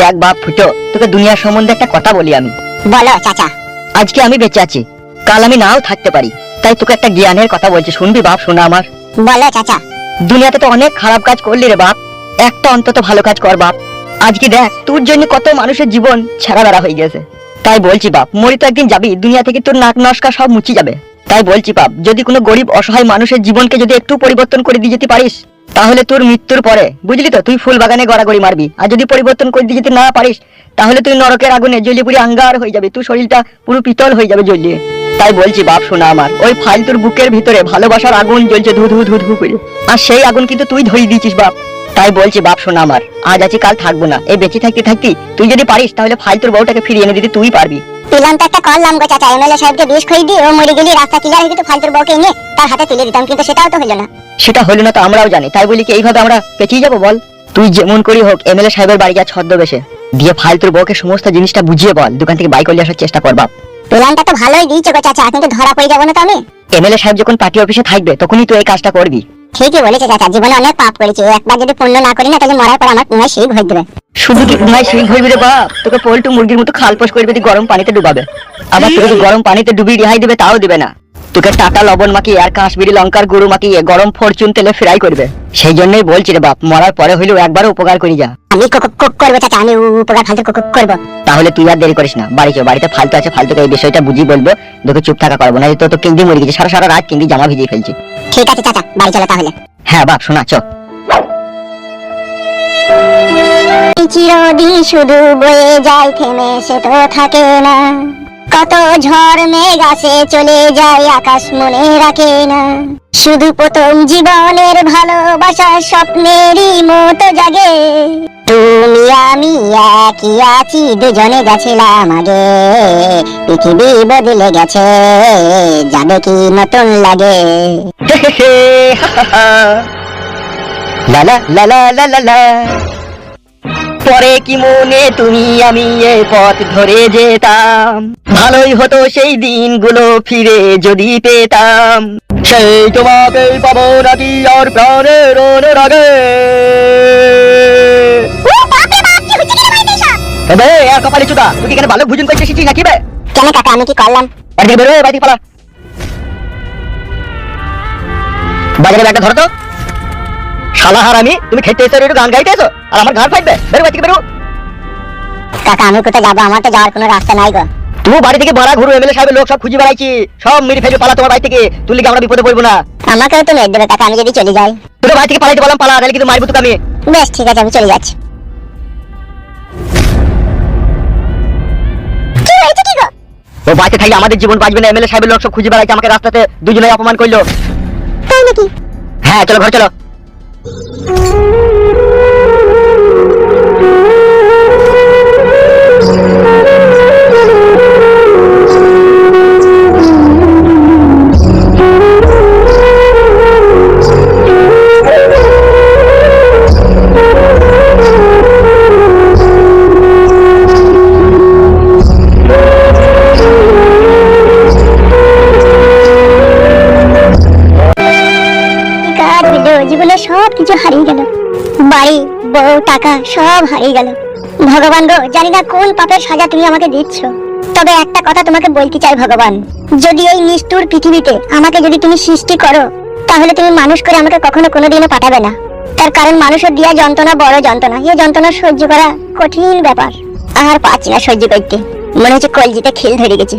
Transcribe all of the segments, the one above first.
দেখ বাপ ফুটো তোকে দুনিয়ার সম্বন্ধে একটা কথা বলি আমি। বলো চাচা। আজকে আমি বেঁচে আছি কাল আমি নাও থাকতে পারি। তাই তোকে একটা জ্ঞানের কথা বলছি শুনবি বাপ শোনা আমার। বলো চাচা। দুনিয়াতে তো অনেক খারাপ কাজ করলি রে বাপ একটা অন্তত ভালো কাজ কর বাপ। আজকে দেখ তোর জন্য কত মানুষের জীবন ছেড়া বেড়া হয়ে গেছে। তাই বলছি বাপ মরি তো একদিন যাবি দুনিয়া থেকে তোর নাক নস্কা সব মুচি যাবে। তাই বলছি বাপ যদি কোনো গরিব অসহায় মানুষের জীবনকে যদি একটু পরিবর্তন করে দিয়ে যেতে পারিস তাহলে তোর মৃত্যুর পরে, বুঝলি তো, তুই ফুল বাগানে গড়াগড়ি মারবি। আর যদি পরিবর্তন করে দিয়ে যেতে না পারিস, তাহলে তুই নরকের আগুনে জ্বলিয়ে পুরি আঙ্গার হয়ে যাবে। তুই শরীরটা পুরো পিতল হয়ে যাবে জ্বলিয়ে তাই বলছি, বাপ শোনা আমার, ওই ফালতুর বুকের ভিতরে ভালোবাসার আগুন জ্বলছে ধু ধু ধু ধু করে। আর সেই আগুন কিন্তু তুই ধরিয়ে দিয়েছিস, বাপ। তাই বলছি, বাপ শোনা আমার, আজ আছি, কাল থাকব না। এই বেঁচে থাকতে থাকতে তুই যদি পারিস, তাহলে ফালতুর বউটাকে ফিরিয়ে এনে দিতে তুই পারবি। পিলাম তো একটা করলাম গো চাচা এমএলএ সাহেবকে বিষ খাই দিয়ে ও মরে গেলি রাস্তা ক্লিয়ার হয়ে যেত ফালতুর বউকে এনে তার হাতে তুলে দিতাম কিন্তু সেটাও তো হলো না। সেটা হলো না তো আমরাও জানি। তাই বলি কি এইভাবে আমরা পেঁচিয়ে যাব বল? তুই যেমন করি হোক এমএলএ সাহেবের বাড়ি যা ছদ্মবেশে। দিয়ে ফালতুর বউকে সমস্ত জিনিসটা বুঝিয়ে বল দোকান থেকে বাইক করে আসার চেষ্টা কর বাপ। প্ল্যানটা তো ভালোই দিয়েছ গো চাচা কিন্তু ধরা পড়ে যাব না তো আমি। এমএলএ সাহেব যখন পার্টি অফিসে থাকবে তখনই তুই এই কাজটা করবি। ঠিকই বলেছে চাচা জীবনে অনেক পাপ করেছি একবার যদি পুণ্য না করি না তাহলে মরার পর আমার পুনরায় সেই ভয় দেবে। শুধু কি ঘুমায় সেই হইবি রে বাপ? তোকে পল্টু মুরগির মতো খালপোষ করবে তুই গরম পানিতে ডুবাবে। আবার তোকে যদি গরম পানিতে ডুবি রেহাই দেবে তাও দিবে না। তোকে টাটা লবণ মাখিয়ে আর কাশ্মীরি লঙ্কার গুঁড়ো মাখিয়ে গরম ফরচুন তেলে ফ্রাই করবে। সেই জন্যই বলছি রে বাপ মরার পরে হইলেও একবার উপকার করি যা। আমি করব চাচা আমি উপকার ফালতু করব। তাহলে তুই আর দেরি করিস না বাড়ি চো বাড়িতে ফালতু আছে ফালতুকে এই বিষয়টা বুঝিয়ে বলব তোকে চুপ থাকা করব না তো তো কিন্দি মরে গেছে সারা সারা রাত কিন্দি জামা ভিজিয়ে ফেলছি। ঠিক আছে চাচা বাড়ি চলো তাহলে। হ্যাঁ বাপ শোনা চ চিরদিন শুধু বয়ে যায় থেমে সে তো থাকে না। কত ঝড় মেঘ আসে চলে যায় আকাশ মনে রাখে না। শুধু প্রথম জীবনের ভালোবাসা স্বপ্নেরই মতো জাগে। তুমি আমি একই আছি দুজনে গেছিলাম আগে। পৃথিবী বদলে গেছে যাবে কি নতুন লাগে। লা লা লা। পরে কি মনে তুমি আমি এ পথ ধরে যেতাম? ভালোই হতো সেই দিনগুলো ফিরে যদি পেতাম। সেই তোমাকে পাবো নাকি আর প্রাণের অনুরাগে? এবে আর কপালে চুদা তুই এখানে ভালো ভুজন করতে নাকি বে? কেন কাকা আমি কি করলাম? বাড়ি থেকে বেরো বাড়ি পালা। বাজারে ব্যাগটা ধরো তো। শালা হারামি তুমি খেতে এসো একটু গান গাইতে এসো আর আমার ঘাড় ফাটবে। বেরো বাড়ি থেকে বেরো। কাকা আমি কোথায় যাব? আমার তো যাওয়ার কোনো রাস্তা নাই গো। তুমি বাড়ি থেকে বাড়া ঘুরো এমএলএ সাহেবের লোক সব খুঁজে বেড়াইছি। সব মেরে ফেলবে পালা তোমার বাড়ি থেকে। কি আমরা বিপদে পড়ব না। আমাকেও তো মেরে দেবে কাকা আমি যদি চলে যাই। তোকে বাড়ি থেকে পালাইতে বললাম পালা নাহলে কিন্তু মারবো তোকে আমি। বেশ ঠিক আছে আমি চলে যাচ্ছি। ও বাড়িতে থাকলে আমাদের জীবন বাঁচবে না এমএলএ সাহেবের লোক সব খুঁজে বেড়াইছে আমাকে রাস্তাতে দুজনে অপমান করল। তাই নাকি? হ্যাঁ চলো ঘর চলো। Thank you. বাড়ি, বউ, টাকা, সব হারিয়ে গেল। ভগবান গো, জানি না কোন পাপের সাজা তুমি আমাকে দিচ্ছ। তবে একটা কথা তোমাকে বলতে চাই ভগবান। যদি এই নিষ্ঠুর পৃথিবীতে আমাকে যদি তুমি সৃষ্টি করো, তাহলে তুমি মানুষ করে আমাকে কখনো কোনোদিনও পাঠাবে না। তার কারণ মানুষের দিয়া যন্ত্রণা বড় যন্ত্রণা। এই যন্ত্রণা সহ্য করা কঠিন ব্যাপার। আর পাচ্ছি না সহ্য করতে। মনে হচ্ছে কলজিতে খিল ধরে গেছে।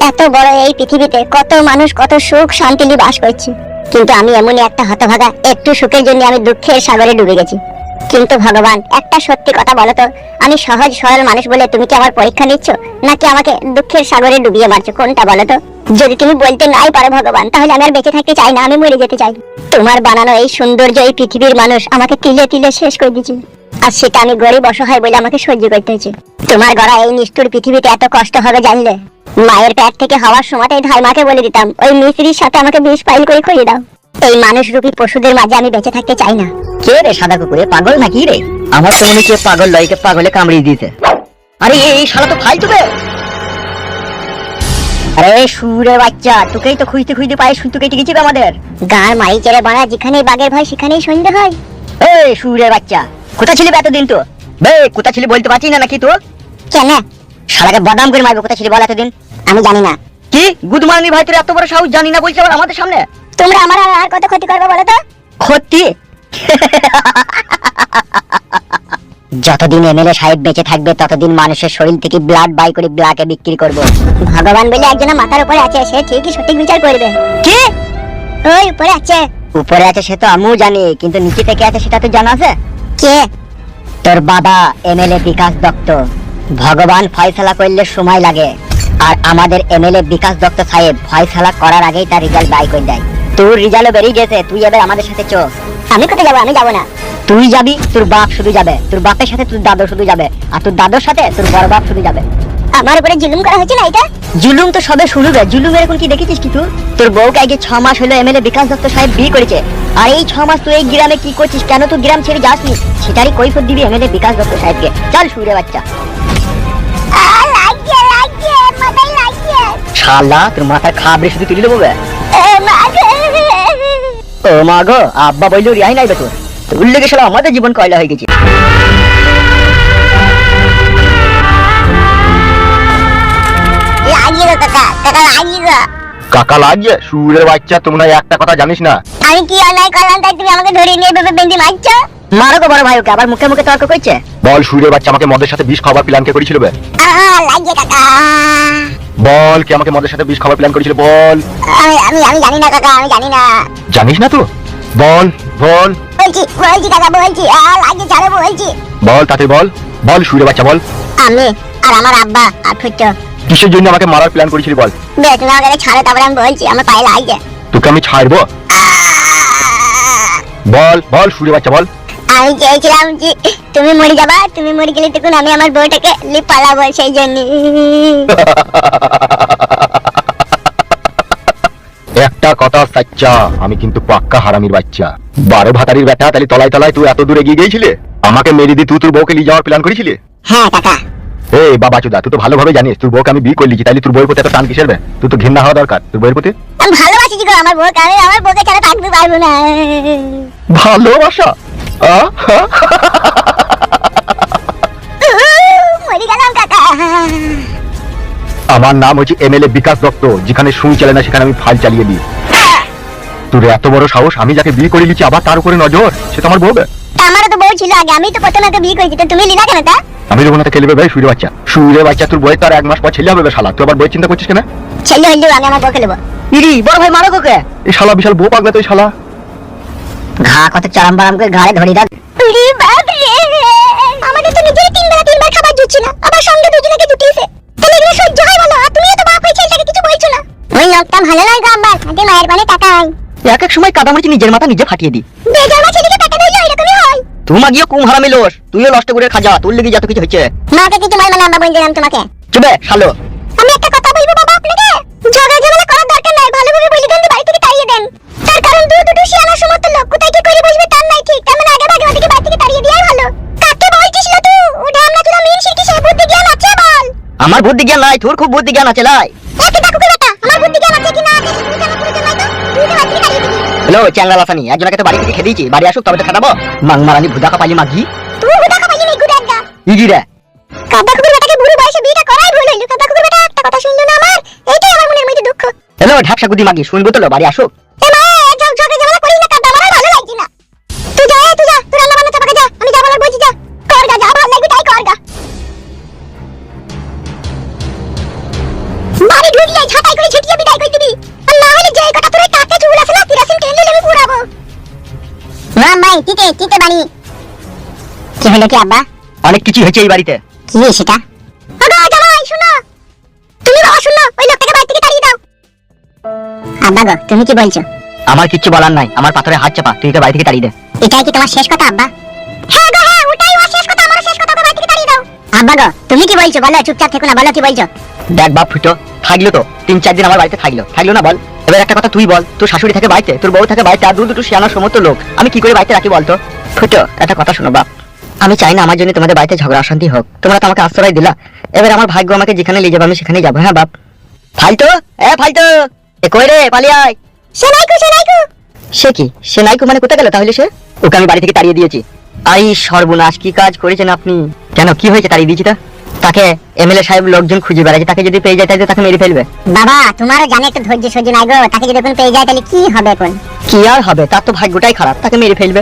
এত বড় এই পৃথিবীতে কত মানুষ কত সুখ শান্তি নিয়ে বাস করছে। কিন্তু আমি এমনই একটা হতভাগা, একটু সুখের জন্য আমি দুঃখের সাগরে ডুবে গেছি। কিন্তু ভগবান, একটা সত্যি কথা বলো তো, আমি সহজ, সরল মানুষ বলে তুমি কি আমার পরীক্ষা নিচ্ছ? নাকি আমাকে দুঃখের সাগরে ডুবিয়ে মারছো? কোনটা বলতো যদি তুমি বলতে নাই পারো ভগবান, তাহলে আমি আর বেঁচে থাকতে চাই না, আমি মরে যেতে চাই। তোমার বানানো এই সৌন্দর্য এই পৃথিবীর মানুষ আমাকে তিলে তিলে শেষ করে দিয়েছে আর সেটা আমি গরিব অসহায় বলে আমাকে সহ্য করতে হয়েছে। তোমার গড়া এই নিষ্ঠুর পৃথিবীতে এত কষ্ট হবে জানলে? মায়ের পেট থেকে হওয়ার সময়টাই ধাইমাকে বলে দিতাম ওই মিস্ত্রির সাথে আমাকে বিষ ফাইল করে খুঁজে দাও। এই মানুষ রূপী পশুদের মাঝে আমি বেঁচে থাকতে চাই না। কে রে সাদা কুকুরে? পাগল নাকি রে? আমার তো মনে হচ্ছে পাগল লয়কে পাগলে কামড়িয়ে দিয়েছে। আরে এই শালা তো ফালতু বে আরে সুরে বাচ্চা তোকেই তো খুঁজতে খুঁজতে পায়ে সুতো কেটে গেছি বে আমাদের। গাঁর মারি চেড়ে বাড়া যেখানেই বাঘের ভয় সেখানেই সন্ধে হয়। এই সুরে বাচ্চা কোথা ছিলি এতদিন তো বে কোথা ছিলি বলতে না নাকি তো কেন? শালাকে বদনাম করে মারবো ছিল বল এতদিন? আমি জানি না। কি? গুদমানি ভাই তোর এত বড় সাহস? জানি না বলছে আবার আমাদের সামনে? তোমরা আমার আর- কত ক্ষতি করবে বলো তো? ক্ষতি? যতদিন এমএলএ সাহেব বেঁচে থাকবে ততদিন মানুষের শরীর থেকে ব্লাড বাই করে ব্লাকে বিক্রি করব। ভগবান বলে একজন মাথার উপরে আছে সে ঠিকই সঠিক বিচার করবে। কি? ওই উপরে আছে। উপরে আছে সে তো আমিও জানি কিন্তু নিচে থেকে আছে সেটা তো জানা আছে? কে? তোর বাবা এমএলএ বিকাশ দত্ত। ভগবান ফয়সালা করলে সময় লাগে। আর আমাদের এমএলএ বিকাশ দত্ত সাহেব ফয়সালা করার আগেই তার রেজাল্ট বাই করে দেয়। তোর রেজাল্টও বেরিয়ে গেছে, তুই এবার আমাদের সাথে চো আমি কোথায় যাব? আমি যাব না। তুই যাবি, তোর বাপ শুধু যাবে। তোর বাপের সাথে তোর দাদু শুধু যাবে। আর তোর দাদুর সাথে তোর বড় বাপ শুধু যাবে। আমার উপরে জুলুম করা হয়েছে না এটা? জুলুম তো সবে শুরু রে। জুলুম এরকম কি দেখেছিস কি তুই তোর বউকে আগে ছ মাস হলো এমএলএ বিকাশ দত্ত সাহেব বিয়ে করেছে। আর এই ছ মাস তুই এই গ্রামে কি করছিস? কেন তুই গ্রাম ছেড়ে যাসনি? সেটারই কৈফত দিবি এমএলএ বিকাশ দত্ত সাহেবকে। চল শুয়ে বাচ্চা। শালা, তোর মাথার খাবড়ে শুধু তুলে দেবো বে। ও মা গো, আব্বা বলল রিয়াই নাই বে তোর। লেগে শালা আমাদের জীবন কয়লা হয়ে গেছে। কাকা কাকা লাগিয়ে লাগছে সুরের বাচ্চা তোমরা একটা কথা জানিস না? আমি কি অন্যায় করলাম তাই তুমি আমাকে ধরে নিয়ে ভেবে বেঁধে মারছো? মারো বড় ভাই ওকে আবার মুখে মুখে তর্ক করছে? বল সুরের বাচ্চা আমাকে মদের সাথে বিষ খাবার প্ল্যান কে করেছিল বে? লাগছে কাকা। বল কে আমাকে মদের সাথে বিষ খাবার প্ল্যান করেছিল বল। আমি আমি আমি জানি না কাকা আমি জানি না। জানিস না তো? বল বল। বলছি বলছি কাকা বলছি আহ, লাগছে ছাড়ো বলছি। বল তাতে বল। বল সুরের বাচ্চা বল। আমি আর আমার আব্বা আর ফুটো কিসের জন্য আমাকে মারার প্ল্যান করেছিলি বল? তুমি আমাকে ছাড়ো তারপরে আমি বলছি আমার পায়ে লাগছে। তোকে আমি ছাড়বো? বল বল সুরের বাচ্চা বল। আমি চেয়েছিলাম যে তুমি মরে যাবা তুমি মরে গেলে তখন আমি আমার বউটাকে নিয়ে পালাবো সেই জন্য। একটা কথা সাচ্চা আমি কিন্তু পাক্কা হারামির বাচ্চা। বারো ভাতারির বেটা তাহলে তলায় তলায় তুই এত দূরে গিয়ে গিয়েছিলে? আমাকে মেরে দিয়ে তুই তোর বউকে নিয়ে যাওয়ার প্ল্যান করেছিলি? হ্যাঁ কাকা। এই বাবা চুদা তুই তো ভালোভাবে জানিস তোর বউকে আমি বিয়ে করলিছি তাহলে তোর বউয়ের প্রতি এত টান কিসের বে? তুই তো ঘৃণা হওয়া দরকার তোর বউয়ের প্রতি? আমি ভালোবাসি গো আমার বউকে আমি আমার বউকে ছাড়া থাকতে পারব না? ভালোবাসা? মরে গেলাম কাকা। আমার নাম হচ্ছে এমএলএ বিকাশ দত্ত যেখানে সুই চলে না সেখানে আমি ফাইল চালিয়ে দিই। তোর এত বড় সাহস আমি যাকে বিয়ে করে নিচ্ছি আবার তার উপরে নজর? সে তো আমার বউ বে। আমারও তো বউ ছিল আগে আমি তো প্রথমে বিয়ে করেছি তো তুমি লিলা কেন তা? আমি যখন তাকে খেলবে ভাই সুরে বাচ্চা। সুরে বাচ্চা তোর বইয়ের তার এক মাস পর ছেলে হবে শালা। তুই আবার বই চিন্তা করছিস কেন? ছেলে হইলেও আমি আমার বউকে নেব। ইরি বড় ভাই মারো ওকে এই শালা বিশাল বউ পাগলা তো এই শালা। ঘা কত চারাম বারাম করে ঘাড়ে ধরে দাও উরি বাপ রে। আমাদের তো নিজের তিন বেলা তিনবার খাবার জুটছে না আবার সঙ্গে দুজনকে জুটিয়েছে তাহলে এগুলো সহ্য হয় বলো আর তুমিও তো বাপ হয়ে ছেলেটাকে কিছু বলছো না। ওই লোকটা ভালো নয় গো আব্বা আগে মায়ের বানে টাকা হয় এক এক সময় কাদামুচি নিজের মাথা নিজে ফাটিয়ে দি বেজন্মা ছেলেকে টাকা দিলে এরকমই তোমা গিয়ে কুম হারামি লোস তুইও নষ্ট করে খাজা তোর লেগে যত কিছু হচ্ছে মাকে কিছু বলব না আব্বা বলছিলাম তোমাকে। চুবে শালো। আমি একটা কথা বলব বাবা আপনাকে? ঝগড়া ঝামেলা করার দরকার নাই ভালোভাবে বলে দেন বাড়ি থেকে তাড়িয়ে দেন। তার কারণ দু দুটো শিয়ানা সমস্ত লোক কোথায় কি করে বসবে তার নাই ঠিক। তার মানে আগে ভাগে ওদিকে বাড়ি থেকে তাড়িয়ে দেওয়াই ভালো। কাকে বলছিস না তুই ওটা আমরা তুই মিন শিখি সে বুদ্ধি জ্ঞান আছে বল। আমার বুদ্ধি জ্ঞান নাই তোর খুব বুদ্ধি জ্ঞান আছে লাই। হ্যালো চ্যাংলা লাসানি একজনকে তো বাড়ি থেকে খেয়ে দিয়েছি। বাড়ি আসুক তবে তো খাটাবো। মাং মারানি ভুদা কাপালি মাগি। তুই ভুদাকা পাইলি নেই গুড়ার গা ইজি রে। কাদা কুকুর বেটাকে বুড়ো বয়সে বিয়েটা করাই ভুল হইল। কাদা কুকুর বেটা একটা কথা শুনলো না আমার? এইটাই আমার মনের মধ্যে দুঃখ। হ্যালো ঢাকসা গুদি মাগি শুনব তো বাড়ি আসুক। এ মা ঝগ ঝগড়া ঝামেলা করি না কাদা আমার ভালো লাগছে না। তুই যা তুই যা। তিতে তিতে বাড়ি। কি হলো কি আব্বা? অনেক কিছু হয়েছে এই বাড়িতে। কি সেটা? আগা জামাই শুনো। তুমি বাবা শুনো ওই লোকটাকে বাড়ি থেকে তাড়িয়ে দাও। আব্বা গো তুমি কি বলছো? আমার কিচ্ছু বলার নাই আমার পাথরে হাত চাপা তুই তো বাড়ি থেকে তাড়িয়ে দে। এটাই কি তোমার শেষ কথা আব্বা? হ্যাঁ গো হ্যাঁ ওটাই ওর শেষ কথা আমার শেষ কথা ওকে বাড়ি থেকে তাড়িয়ে দাও। আব্বা গো তুমি কি বলছো? বলো চুপচাপ থেকো না বলো কি বলছো? দেখ বাপ ফুটো থাকল তো তিন চার দিন আমার বাড়িতে থাকল। থাকল না বল? এবার একটা কথা তুই বল তোর শাশুড়ি থাকে বাড়িতে তোর বউ থাকে বাড়িতে আর দু দুটো শিয়ানোর সমস্ত লোক আমি কি করে বাড়িতে রাখি বলতো? ফুটো একটা কথা শোনো বাপ আমি চাই না আমার জন্য তোমাদের বাড়িতে ঝগড়া অশান্তি হোক। তোমরা তো আমাকে আশ্রয় দিলা। এবার আমার ভাগ্য আমাকে যেখানে নিয়ে যাবে আমি সেখানেই যাব হ্যাঁ বাপ? ফালতো এ ফালতো এ কই রে পালিয়ে আয়। সেনাইকু সেনাইকু। সে কি? সে নাইকু মানে কোথায় গেল তাহলে সে? ওকে আমি বাড়ি থেকে তাড়িয়ে দিয়েছি। আই সর্বনাশ কি কাজ করেছেন আপনি? কেন কি হয়েছে তাড়িয়ে দিয়েছি তাকে এমএলএ সাহেব লোকজন খুঁজে বেড়াচ্ছে তাকে যদি পেয়ে যায় তাহলে তাকে মেরে ফেলবে। বাবা তোমার জানে একটু ধৈর্য সহ্য নাই গো। তাকে যদি এখন পেয়ে যায় তাহলে কি হবে এখন? কি আর হবে? তার তো ভাগ্যটাই খারাপ তাকে মেরে ফেলবে।